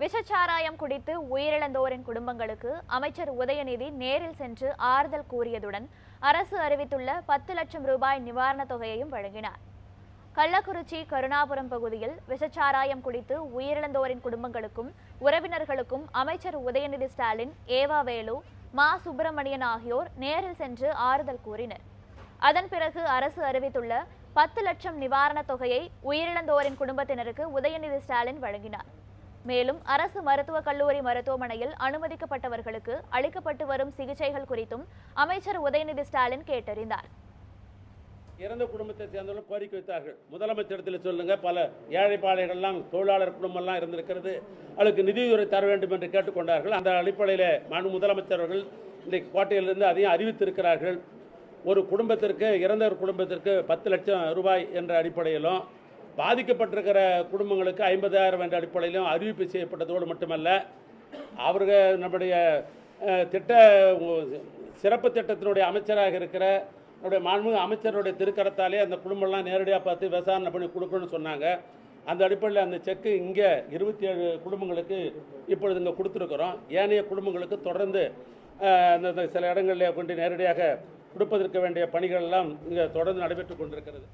விஷச்சாராயம் குடித்து உயிரிழந்தோரின் குடும்பங்களுக்கு அமைச்சர் உதயநிதி நேரில் சென்று ஆறுதல் கூறியதுடன் அரசு அறிவித்துள்ள பத்து லட்சம் ரூபாய் நிவாரணத் தொகையையும் வழங்கினார். கள்ளக்குறிச்சி கருணாபுரம் பகுதியில் விஷச்சாராயம் குடித்து உயிரிழந்தோரின் குடும்பங்களுக்கும் உறவினர்களுக்கும் அமைச்சர் உதயநிதி ஸ்டாலின் ஏவா வேலு மா சுப்பிரமணியன் ஆகியோர் நேரில் சென்று ஆறுதல் கூறினர். அதன் பிறகு அரசு அறிவித்துள்ள பத்து லட்சம் நிவாரணத் தொகையை உயிரிழந்தோரின் குடும்பத்தினருக்கு உதயநிதி ஸ்டாலின் வழங்கினார். மேலும் அரசு மருத்துவக் கல்லூரி மருத்துவமனையில் அனுமதிக்கப்பட்டவர்களுக்கு அளிக்கப்பட்டு வரும் சிகிச்சைகள் குறித்தும் அமைச்சர் உதயநிதி ஸ்டாலின் கேட்டறிந்தார். இறந்த குடும்பத்தை சேர்ந்தவர்கள் கோரிக்கை வைத்தார்கள். முதலமைச்சரிடத்தில் சொல்லுங்க பல ஏழை தொழிலாளர் குடும்பம்லாம் இருந்திருக்கிறது. அவளுக்கு நிதியுதவி தர வேண்டும் என்று கேட்டுக்கொண்டார்கள் அந்த அடிப்படையில் மாண்பு முதலமைச்சர்கள் இன்றைக்கு கோட்டையிலிருந்து அதையும் அறிவித்திருக்கிறார்கள். ஒரு குடும்பத்திற்கு இறந்த ஒரு குடும்பத்திற்கு பத்து லட்சம் ரூபாய் என்ற அடிப்படையிலும் பாதிக்கப்பட்டிருக்கிற குடும்பங்களுக்கு ஐம்பதாயிரம் என்ற அடிப்படையிலும் அறிவிப்பு செய்யப்பட்டதோடு மட்டுமல்ல அவர்கள் நம்முடைய திட்ட சிறப்பு திட்டத்தினுடைய அமைச்சராக இருக்கிற நம்முடைய மாண்புமிகு அமைச்சருடைய திருக்கரத்தாலே அந்த குடும்பம்லாம் நேரடியாக பார்த்து விசாரணை பண்ணி கொடுக்கணும்னு சொன்னாங்க. அந்த அடிப்படையில் அந்த செக்கு இங்கே இருபத்தி ஏழு குடும்பங்களுக்கு இப்பொழுது இங்கே கொடுத்துருக்குறோம். ஏனைய குடும்பங்களுக்கு தொடர்ந்து அந்த அந்த சில இடங்களில் கொண்டு நேரடியாக கொடுப்பதற்கு வேண்டிய பணிகள் எல்லாம் இங்கே தொடர்ந்து நடைபெற்று கொண்டிருக்கிறது.